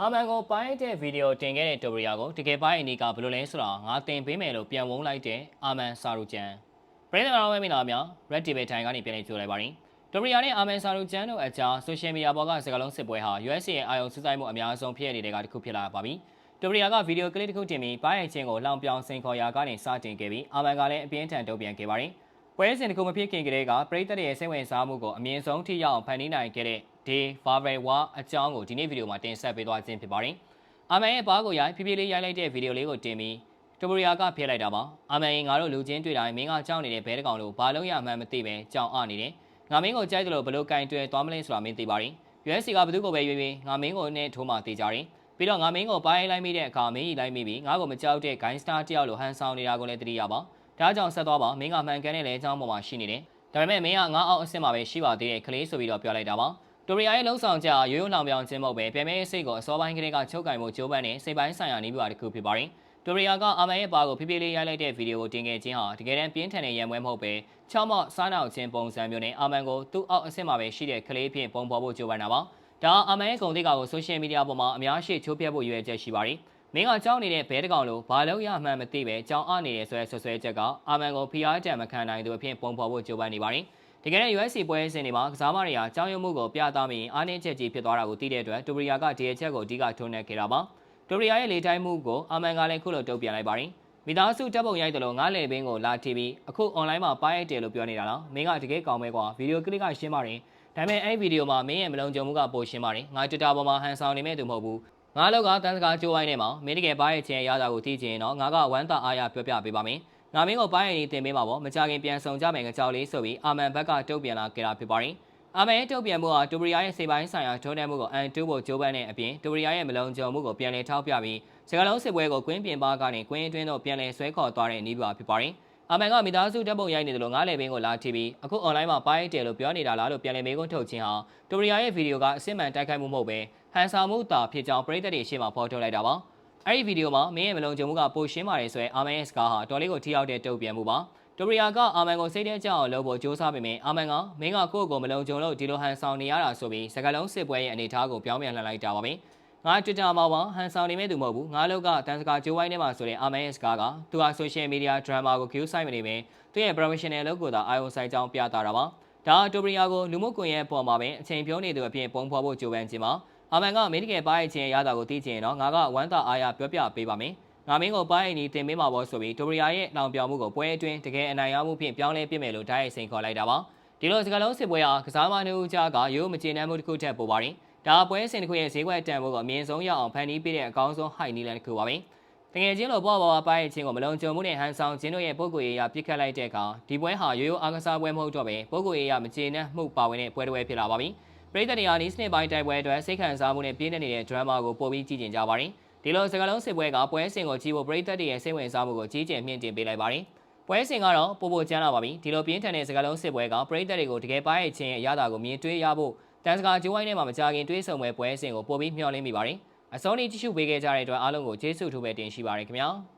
အာမန်ကိုပိုင်းတဲ့ဗီဒီယိုတင်ခဲ့တဲ့တိုရီယာကိုတကယ်ပိုင်းအနီကဘယ်လိုလဲဆိုတာငါတင်ပေးမယ်လို့ပြန်ဝုန်းလိုက်တဲ့အာမန်စာရူဂျန်ပရိသတ်တော်ဝဲမင်္ဂလာများ Red TV ထိုင်ကနေပြန်လည်ကြိုလိုက်ပါရင်တိုရီယာနဲ့အာမန်စာရူဂျန်တို့အကြားဆိုရှယ်မီဒီယာပေါ်ကစကားလုံးစစ်ပွဲဟာ USA ရဲ့အာရုံစူးစိုက်မှုအများဆုံးဖြစ်နေတဲ့ကတစ်ခုဖြစ်လာပါပြီတိုရီယာကဗီဒီယိုကလစ်တစ်ခုတင်ပြီးပိုင်းအချင်းကိုလောင်ပြောင်စင်ခေါ်ရာကနေစတင်ခဲ့ပြီးအာမန်ကလည်းအပြင်းထန်တုံ့ပြန်ခဲ့ပါတယ်ပွဲစဉ်တစ်ခုမဖြစ်ခင်ကတည်းကပရိသတ်ရဲ့စိတ်ဝင်စားမှုကိုအမြင့်ဆုံးထိရောက်အောင်ဖန်တီးနိုင်ခဲ့တဲ့ Day Farvel War အကြောင်းကိုဒီနေ့ဗီဒီယိုမှာတင်ဆက်ပေးသွားခြင်းဖြစ်ပါတယ်။အာမန်ရဲ့ဘားကိုရိုက်ဖြည်းဖြည်းလေးရိုက်လိုက်တဲ့ဗီဒီယိုလေးကိုတင်ပြီးတိုဘရီယာကဖျက်လိုက်တာပါ။အာမန်ရင်ငါတို့လူချင်းတွေ့တိုင်းမင်းကကြောက်နေတဲ့ဘဲတကောင်လို့ဘာလုံးရမှန်းမသိပဲကြောင်အနေတယ်။ငါမင်းကိုကြိုက်တယ်လို့ဘလို့ကင်တွယ်သွားမလဲဆိုတာမင်းသိပါရင် USC ကဘသူ့ကိုပဲရွေးရွေးငါမင်းကိုနဲ့ထိုးမှသိကြတယ်။ပြီးတော့ငါမင်းကိုပိုင်းလိုက်မိတဲ့အခါမင်းကြီးလိုက်မိပြီးငါ့ကိုမကြောက်တဲ့ gain star တယောက်လိုဟန်ဆောင်နေတာကိုလည်းသတိရပါ။ဒါကြောင့်ဆက်သွားပါမင်းကမှန်ကန်တဲ့လဲအကြောင်းပေါ်မှာရှိနေတယ်။ဒါပေမဲ့မင်းကငါအောင်အစ်စ်မှာပဲရှိပါသေးတယ်ကလေးဆိုပြီးတော့ပြောလိုက်တာပါ။ တိုရီယာရဲ့လှုပ်ဆောင်ချက်ရိုးရိုးလောင်ပြောင်ခြင်းမဟုတ်ပဲပြမဲစိတ်ကိုအစောပိုင်းကလေးကချုပ်ကင်မှုကြိုးပမ်းတဲ့စိတ်ပိုင်းဆိုင်ရာနည်းပြတစ်ခုဖြစ်ပါတယ်။တိုရီယာကအာမန်ရဲ့ပါကိုဖိဖိလေးရိုက်လိုက်တဲ့ဗီဒီယိုကိုတင်ခဲ့ခြင်းဟာတကယ်တမ်းပြင်းထန်တဲ့ရံပွဲမဟုတ်ပဲချောင်းမော့စားနောက်ခြင်းပုံစံမျိုးနဲ့အာမန်ကိုသူ့အောက်အဆင့်မှာပဲရှိတဲ့ကလေးဖြင့်ပုံဖော်ဖို့ကြိုးပမ်းတာပါ။ဒါအာမန်ရဲ့ဂုဏ်သိက္ခာကိုဆိုရှယ်မီဒီယာပေါ်မှာအများရှိချိုးဖျက်ဖို့ရွေးချက်ရှိပါတယ်။မင်းကကြောင်းနေတဲ့ဘဲတကောင်လိုဘာလို့ရမှန်းမသိပဲကြောင်းအနေတဲ့ဆွဲဆွဆွဲချက်ကအာမန်ကိုဖျားတံမခံနိုင်သူအဖြစ်ပုံဖော်ဖို့ကြိုးပမ်းနေပါတယ်။ တကယ်တော့ USC ပွဲစဉ်တွေမှာကစားမတွေဟာကြောင်းရုံမှုကိုပြသမိရင်အားနည်းချက်ကြီးဖြစ်သွားတာကိုသိတဲ့အတွက်တိုဘရီယာကဒီအချက်ကိုအဓိကထုံးနှက်ခဲ့တာပါတိုဘရီယာရဲ့လေတိုင်းမှုကိုအာမန်ကလည်းခုလိုတုံ့ပြန်လိုက်ပါတယ်မိသားစုတပ်ပုံရိုက်တယ်လို့ငားလေဘင်းကိုလာထီပြီးအခု online မှာပါရိုက်တယ်လို့ပြောနေတာလားမင်းကတကယ်ကောင်းပဲကွာဗီဒီယိုကလစ်ကရှင်းပါတယ်ဒါပေမဲ့အဲ့ဗီဒီယိုမှာမင်းရဲ့မလုံခြုံမှုကပိုရှင်းပါတယ်ငါ Twitter ပေါ်မှာဟန်ဆောင်နေမဲ့သူမဟုတ်ဘူးငါလောက်ကတန်းစကားကြိုးဝိုင်းနေမှာမင်းတကယ်ပါရဲ့ချင်းရတာကိုသိချင်တော့ငါကဝမ်းသာအားရပြောပြပေးပါမယ် ငါမင်းကိုပိုင်းရင်တင်ပေးမှာပေါ့မကြခင်ပြန်ဆောင်ကြမယ်ငကြောက်လေးဆိုပြီးအာမန်ဘက်ကတုတ်ပြန်လာခဲ့တာဖြစ်ပါတယ်အာမန်ရဲ့တုတ်ပြန်မှုဟာတူဘရီယာရဲ့စေပိုင်းဆိုင်ရာထုံးတဲ့မှုကိုအန်တူဖို့ကြိုးပမ်းတဲ့အပြင်တူဘရီယာရဲ့မလုံခြုံမှုကိုပြန်လည်ထောက်ပြပြီးစကလုံးစစ်ပွဲကိုကွင်းပြင်ပါကနေကွင်းအတွင်းသို့ပြန်လည်ဆွဲခေါ်သွားတဲ့နည်းပြဖြစ်ပါတယ်အာမန်ကမိသားစုတပ်ပုံရိုက်နေတယ်လို့ငားလေဘင်းကိုလာထီပြီးအခု online မှာပိုင်းတယ်လို့ပြောနေတာလားလို့ပြန်လည်မေးခွန်းထုတ်ခြင်းဟာတူဘရီယာရဲ့ဗီဒီယိုကအစစ်မှန်တိုက်ခိုက်မှုမဟုတ်ပဲဟန်ဆောင်မှုတာဖြစ်ကြောင်းပရိသတ်တွေရှေ့မှာဖော်ထုတ်လိုက်တာပါ အဲ့ဒီဗီဒီယိုမှာမင်းရဲ့မလုံခြုံမှုကပိုရှင်းပါတယ်ဆိုရင်အာမန်ရဲ့စကားဟာတော်လေးကိုထိရောက်တဲ့တုတ်ပြန်မှုပါတိုရီယာကအာမန်ကိုစိတ်ထဲကြောက်အောင်လုပ်ဖို့ကြိုးစားပေမဲ့အာမန်ကမင်းကကိုယ့်ကိုမလုံခြုံလို့ဒီလိုဟန်ဆောင်နေရတာဆိုပြီးစကလုံးစစ်ပွဲရဲ့အနေအထားကိုပြောင်းပြန်လှန်လိုက်တာပါပဲငါ Twitter မှာပါဟန်ဆောင်နေမဲ့သူမဟုတ်ဘူးငါလောက်ကတန်စကာဂျိုးဝိုင်းထဲမှာဆိုတဲ့အာမန်ရဲ့စကားကသူဟာ social media drama ကို cue ဆိုင်မနေပဲသူရဲ့ professional လုပ်ကိုသာအာရုံစိုက်ကြောင်းပြတာတာပါဒါတိုရီယာကိုလူမှုကွန်ရက်ပေါ်မှာပဲအချိန်ပြောနေသူအဖြစ်ပုံဖော်ဖို့ကြိုးပမ်းခြင်းမှာ အာမန်ကမေဒီကယ်ပါရဲ့ခြင်းရတာကိုသိချင်တော့ငါကဝမ်းသာအားရပြောပြပေးပါမယ်ငါမင်းကိုပိုင်းအနီတင်ပေးမှာပေါ့ဆိုပြီးတိုရီယာရဲ့လောင်ပြောင်မှုကိုပွဲအတွင်းတကယ်အနိုင်ရမှုဖြင့်ပြောင်းလဲပြစ်မယ်လို့ဓာတ်ရိုက်စိန်ခေါ်လိုက်တာပါဒီလိုစကလုံးစစ်ပွဲဟာကစားမနှုတ်ကြားကရိုးမကျေနပ်မှုတစ်ခုထက်ပိုပါတယ်ဒါပွဲစဉ်တစ်ခုရဲ့ဈေးကွက်တန်ဖိုးကိုအမြင့်ဆုံးရအောင်ဖန်တီးပေးတဲ့အကောင်းဆုံးဟိုက်နီလန်တစ်ခုပါပဲတကယ်ချင်းလိုပေါ့ပေါ့ပိုင်းရဲ့ချင်းကိုမလုံခြုံမှုနဲ့ဟန်ဆောင်ခြင်းတို့ရဲ့ပုံကိုယ်ရေးရပြစ်ခတ်လိုက်တဲ့အခါဒီပွဲဟာရိုးရိုးအားကစားပွဲမဟုတ်တော့ပဲပုံကိုယ်ရေးရမကျေနပ်မှုပါဝင်တဲ့ပွဲတစ်ပွဲဖြစ်လာပါပြီ ပရိသတ်တွေဟာနီးစနစ်ပိုင်းတိုက်ပွဲအတွက်စိတ်ခံစားမှုနဲ့ပြင်းနေတဲ့ drama ကိုပိုပြီးကြည့်ကြင်ကြပါတယ်ဒီလိုစကားလုံးစစ်ပွဲကပွဲစဉ်ကိုကြည့်ဖို့ပရိသတ်တွေရဲ့စိတ်ဝင်စားမှုကိုကြီးကျယ်မြင့်တင်ပေးလိုက်ပါတယ်။ပွဲစဉ်ကတော့ပိုပိုကျန်းလာပါပြီ။ဒီလိုပြင်းထန်တဲ့စကားလုံးစစ်ပွဲကပရိသတ်တွေကိုတကယ်ပါရဲ့ခြင်းရဲ့အရသာကိုမြင်တွေ့ရဖို့တန်စကားဂျိုးဝိုင်းထဲမှာမကြခင်တွေးဆုံပွဲပွဲစဉ်ကိုပိုပြီးမျှော်လင့်မိပါတယ်။အစောနေ့ကြည့်ရှုပေးခဲ့ကြတဲ့အတွက်အားလုံးကိုကျေးဇူးထူးပဲတင်ရှိပါရခင်ဗျာ။